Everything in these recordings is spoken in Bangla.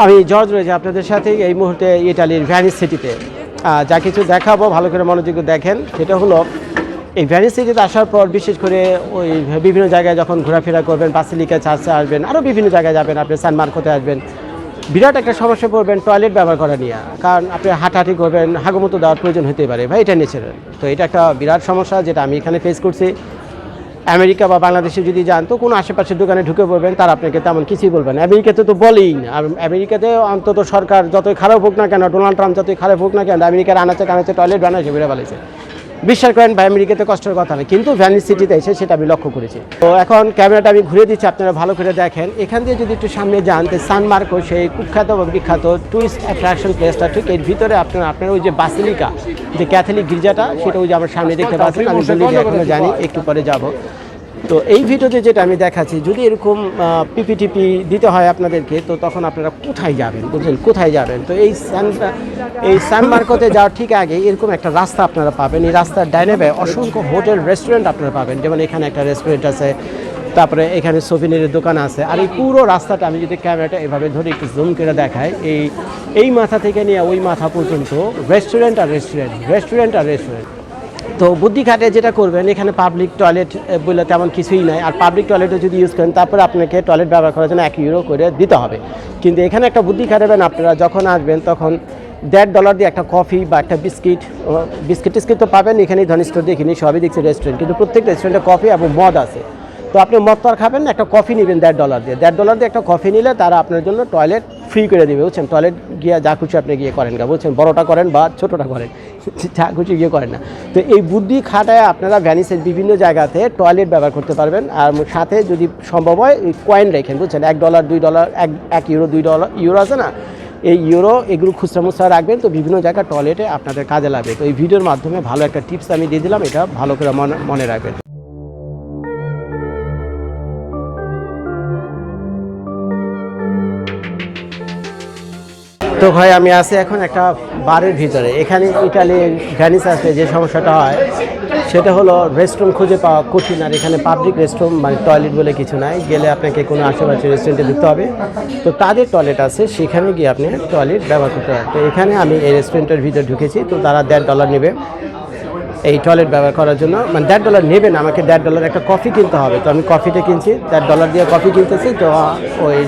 আমি জর্জ রয়েছে আপনাদের সাথে এই মুহূর্তে ইটালির ভ্যানিস সিটিতে। যা কিছু দেখাবো, ভালো করে মনোযোগ দেখেন, সেটা হলো এই ভ্যানিস সিটিতে আসার পর বিশেষ করে ওই বিভিন্ন জায়গায় যখন ঘোরাফেরা করবেন, বাসিলিকা চার্চে আসবেন আরও বিভিন্ন জায়গায় যাবেন আপনি, সান মার্কোতে আসবেন, বিরাট একটা সমস্যা পড়বেন টয়লেট ব্যবহার করা নিয়ে। কারণ আপনি হাঁটাহাঁটি করবেন, হাগুমতো দেওয়ার প্রয়োজন হতে পারে, ভাই, এটা ন্যাচারাল তো এটা একটা বিরাট সমস্যা যেটা আমি এখানে ফেস করছি। আমেরিকা বা বাংলাদেশে যদি যান, তো কোনো আশেপাশের দোকানে ঢুকে পড়বেন, তারা আপনাকে তেমন কিছুই বলবেন আমেরিকাতে তো বলেই না। আমেরিকাতে অন্তত সরকার যতই খারাপ হোক না কেন, ডোনাল্ড ট্রাম্প যতই খারাপ হোক না কেন, আমেরিকার আনাচে কানাচে টয়লেট বানাচ্ছে বেড়ে ফেলেছে বিশ্বাস করেন ভাই, আমেরিকাতে কষ্টের কথা না, কিন্তু ভ্যানিস সিটিতে এসে সেটা আমি লক্ষ্য করেছি। তো এখন ক্যামেরাটা আমি ঘুরে দিচ্ছি, আপনারা ভালো করে দেখেন। এখান দিয়ে যদি একটু সামনে যান তো সানমার্কো সেই কুখ্যাত এবং বিখ্যাত টুরিস্ট অ্যাট্রাকশন প্লেসটা, ঠিক এর ভিতরে আপনার আপনার ওই যে বাসিলিকা, যে ক্যাথলিক গির্জাটা, সেটা ওই যে আমার সামনে দেখতে পাচ্ছেন, আমি জানি, একটু পরে যাব। তো এই ভিডিওতে যেটা আমি দেখাচ্ছি, যদি এরকম পিপিটিপি দিতে হয় আপনাদেরকে, তো তখন আপনারা কোথায় যাবেন বুঝলেন? কোথায় যাবেন? তো এই সান এই সান মার্কোতে যাওয়ার ঠিক আগে এরকম একটা রাস্তা আপনারা পাবেন। এই রাস্তার ডাইনে ডাইনেবে অসংখ্য হোটেল, রেস্টুরেন্ট আপনারা পাবেন। যেমন এখানে একটা রেস্টুরেন্ট আছে, তারপরে এখানে সোভিনের দোকান আছে। আর এই পুরো রাস্তাটা আমি যদি ক্যামেরাটা এভাবে ধরে একটু জুম করে দেখাই, এই এই মাথা থেকে নিয়ে ওই মাথা পর্যন্ত রেস্টুরেন্ট আর রেস্টুরেন্ট রেস্টুরেন্ট আর রেস্টুরেন্ট তো বুদ্ধি খাটে যেটা করবেন, এখানে পাবলিক টয়লেট বলে তেমন কিছুই নাই। আর পাবলিক টয়লেটও যদি ইউজ করেন, তারপরে আপনাকে টয়লেট ব্যবহার করার জন্য এক ইউরো করে দিতে হবে। কিন্তু এখানে একটা বুদ্ধি খাটাবেন আপনারা, যখন আসবেন তখন দেড় ডলার দিয়ে একটা কফি বা একটা বিস্কিট বিস্কিট টিস্কিট তো পাবেন, এখানেই ধনী স্টোর দেখিনি, সবই দেখছি রেস্টুরেন্ট কিন্তু প্রত্যেক রেস্টুরেন্টে কফি এবং মদ আছে। তো আপনি মদ তো আর খাবেন না, একটা কফি নেবেন দেড় ডলার দিয়ে। দেড় ডলার দিয়ে একটা কফি নিলে তারা আপনার জন্য টয়লেট ফ্রি করে দেবে, বুঝছেন? টয়লেট গিয়ে যা খুশি আপনি গিয়ে করেন গা বলছেন বড়টা করেন বা ছোটোটা করেন, যা খুশি গিয়ে করেন না। তো এই বুদ্ধি খাটায় আপনারা ভ্যানিসের বিভিন্ন জায়গাতে টয়লেট ব্যবহার করতে পারবেন, আর সাথে যদি সম্ভব হয় কয়েন রেখেন, বুঝছেন? এক ডলার দুই ডলার এক এক ইউরো দুই ডলার ইউরো আছে না? এই ইউরো এগুলো খুচরা মুচরা রাখবেন, তো বিভিন্ন জায়গায় টয়লেটে আপনাদের কাজে লাগবে। তো এই ভিডিওর মাধ্যমে ভালো একটা টিপস আমি দিয়ে দিলাম, এটা ভালো করে মনে মনে রাখবেন। তো ভাই, আমি আছি এখন একটা বারের ভিতরে। এখানে ইটালির ভ্যানিস আসলে যে সমস্যাটা হয়, সেটা হলো রেস্টরুম খুঁজে পাওয়া কঠিন আর এখানে পাবলিক রেস্টরুম মানে টয়লেট বলে কিছু নাই। গেলে আপনাকে কোনো আশেপাশে রেস্টুরেন্টে দিতে হবে। তো তাদের টয়লেট আছে, সেখানে গিয়ে আপনি টয়লেট ব্যবহার করতে পারেন। তো এখানে আমি এই রেস্টুরেন্টের ভিতরে ঢুকেছি, তো তারা দেড় ডলার নেবে এই টয়লেট ব্যবহার করার জন্য। মানে দেড় ডলার নেবে না, আমাকে দেড় ডলার একটা কফি কিনতে হবে। তো আমি কফিটা কিনছি, দেড় ডলার দিয়ে কফি কিনতেছি, তো ওই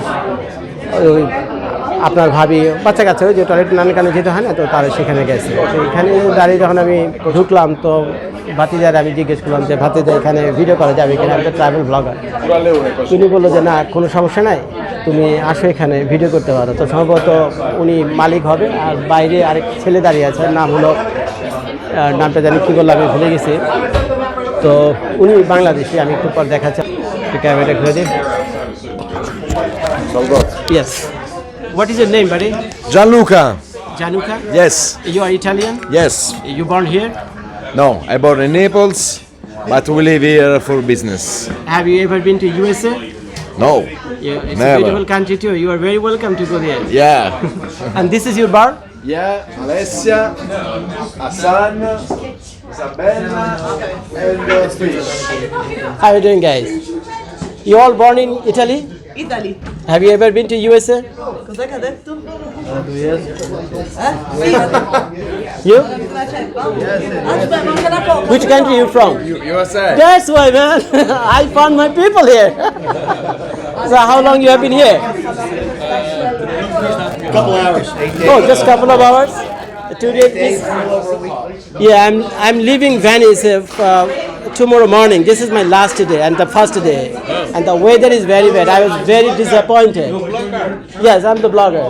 ওই আপনার ভাবি বাচ্চা ওই যে টয়লেট নানা কানে যেতে হয় না তো তারা সেখানে গেছে। এখানে দাঁড়িয়ে যখন আমি ঢুকলাম তো ভাতিজার আমি জিজ্ঞেস করলাম যে ভাতিজা এখানে ভিডিও করা যাবে কিনা? আমি তো ট্রাভেল ব্লগার তিনি বলল যে না কোনো সমস্যা নাই। তুমি আসো এখানে ভিডিও করতে পারো। তো সম্ভবত উনি মালিক হবে আর বাইরে আরেক ছেলে দাঁড়িয়ে আছে নাম হলো নামটা জানি কী বললাম আমি ভুলে গেছি। তো উনি বাংলাদেশি আমি একটু পর দেখাচ্ছি। ক্যামেরা ঘুরে দিন। Yes. What is your name, buddy? Gianluca. Januka? Yes. You are Italian? Yes. You born here? No, I born in Naples, but we live here for business. Have you ever been to USA? No. Yeah, it's a beautiful country too. You are very welcome to go there. Yeah. And this is your bar? yeah, Alessia, Hassan, Isabella, and uh, Fish. How are you doing, guys? You all born in Italy? Italy. Have you ever been to USA? Cos'è che ha detto? You? Aspetta, manca la. Which country you from? USA. That's why, man. I found my people here. so how long you have been here? couple hours. Oh, just a couple of hours. Two days. Yeah, I'm I'm leaving Venice uh, tomorrow morning. This is my last day and the first day, and the weather is very bad. I was very disappointed. Yes, I'm the blogger.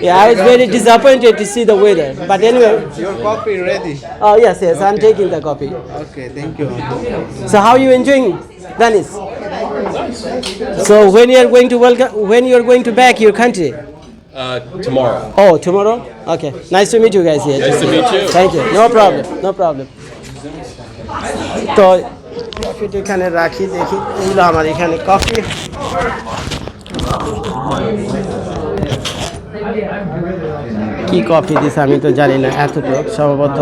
Yeah, I was very disappointed to see the weather. But anyway, Your coffee ready. oh yes, yes, I'm taking the copy. Okay, thank you. So how are you enjoying Venice? So when you are going to welcome, when you are going to back your country? Uh, tomorrow. Oh, tomorrow? Okay. Nice to meet you guys here. Nice to meet you. Thank you. No problem. No problem. তো কফিটা এখানে রাখি, দেখি। এগুলো আমার এখানে কফি। কি কফি দিছে আমি তো জানি না, এতটুকু। সম্ভবত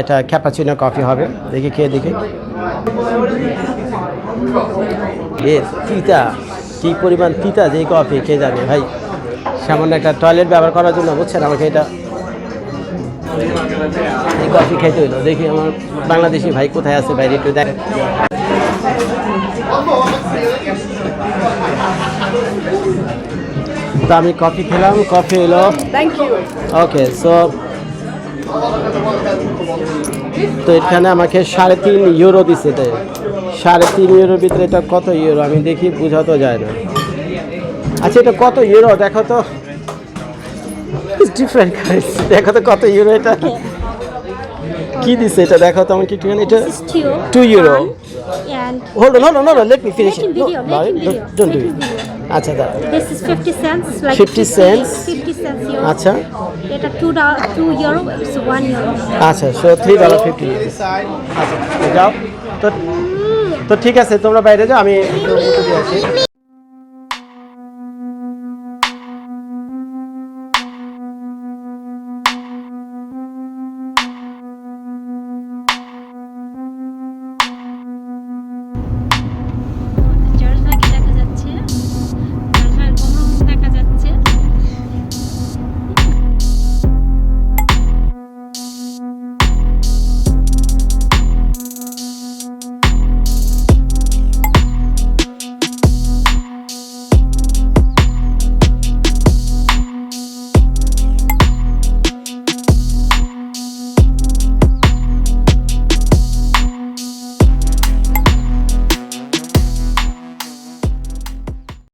এটা ক্যাপাচিনো কফি হবে। দেখি খেয়ে দেখি। তিতা। কি পরিমাণ তিতা যে কফি খেয়ে যাবে ভাই? সামান্য একটা টয়লেট ব্যবহার করার জন্য, বুঝছেন? আমাকে এটা কফি খাইতে হইল। দেখি আমার বাংলাদেশি ভাই কোথায় আছে বাইরে একটু দেখ। তো আমি কফি খেলাম কফি এলো. ওকে সো তো এখানে আমাকে সাড়ে তিন ইউরো দিচ্ছে তাই সাড়ে তিন ইউরোর ভিতরে এটা কত ইউরো আমি দেখি বোঝাতো যায় না। আচ্ছা এটা কত ইউরো দেখো তো। ডিফারেন্ট তো কত ইউরো এটা। কি দিছে এটা? দেখো তো আমাকে একটুখানি টু euro hold no no no let me finish don't do আচ্ছা দা দিস ইজ আচ্ছা। আচ্ছা সো 3 ডলার 50 আচ্ছা যাও। তো তো ঠিক আছে তোমরা বাইরে যাও আমি